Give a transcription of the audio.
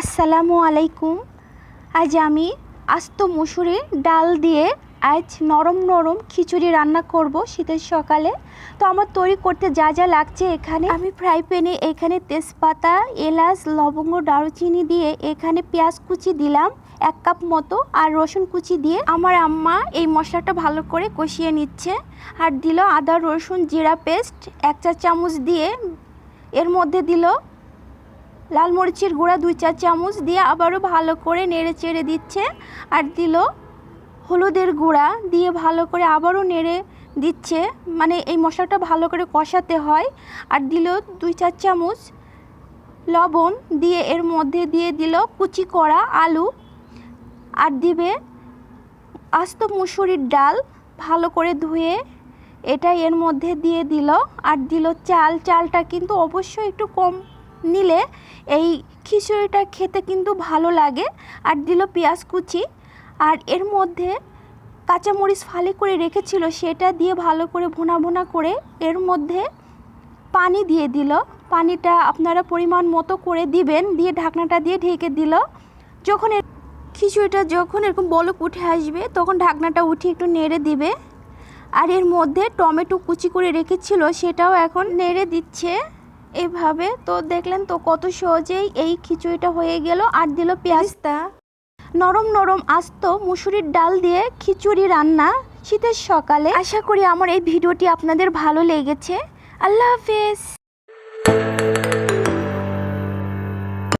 আসসালামু আলাইকুম। আজ আমি আস্ত মুসুরির ডাল দিয়ে আজ নরম নরম খিচুড়ি রান্না করব শীতের সকালে। তো আমার তৈরি করতে যা যা লাগছে এখানে, আমি ফ্রাই প্যানে এখানে তেজপাতা, এলাচ, লবঙ্গ, দারুচিনি দিয়ে এখানে পেঁয়াজ কুচি দিলাম এক কাপ মতো আর রসুন কুচি দিয়ে আমার আম্মা এই মশলাটা ভালো করে কষিয়ে নিচ্ছে। আর দিল আদা, রসুন, জিরা পেস্ট, এক চা চামচ দিয়ে এর মধ্যে দিল লাল মরিচের গুঁড়া দুই চার চামচ দিয়ে আবারও ভালো করে নেড়ে চেড়ে দিচ্ছে আর দিল হলুদের গুঁড়া দিয়ে ভালো করে আবারও নেড়ে দিচ্ছে। মানে এই মশলাটা ভালো করে কষাতে হয় আর দিল দুই চার চামচ লবণ দিয়ে এর মধ্যে দিয়ে দিল কুচি করা আলু আর দিবে আস্ত মুসুরির ডাল ভালো করে ধুয়ে এটা এর মধ্যে দিয়ে দিল। আর দিল চাল, চালটা কিন্তু অবশ্যই একটু কম নিলে এই খিচুড়িটা খেতে কিন্তু ভালো লাগে। আর দিল পেঁয়াজ কুচি। আর এর মধ্যে কাঁচামরিচ ফালি করে রেখেছিল, সেটা দিয়ে ভালো করে ভোনা ভোনা করে এর মধ্যে পানি দিয়ে দিল। পানিটা আপনারা পরিমাণ মতো করে দিবেন, দিয়ে ঢাকনাটা দিয়ে ঢেকে দিল। যখন এর খিচুড়িটা যখন এরকম বলক উঠে আসবে, তখন ঢাকনাটা উঠিয়ে একটু নেড়ে দিবে। আর এর মধ্যে টমেটো কুচি করে রেখেছিল, সেটাও এখন নেড়ে দিচ্ছে। এভাবে তো দেখলেন তো কত সহজেই এই খিচুড়িটা হয়ে গেল আর দিল পেঁয়াজটা নরম নরম আস্ত মুসুরির ডাল দিয়ে খিচুড়ি রান্না শীতের সকালে। আশা করি আমার এই ভিডিওটি আপনাদের ভালো লেগেছে। আল্লাহ হাফেজ।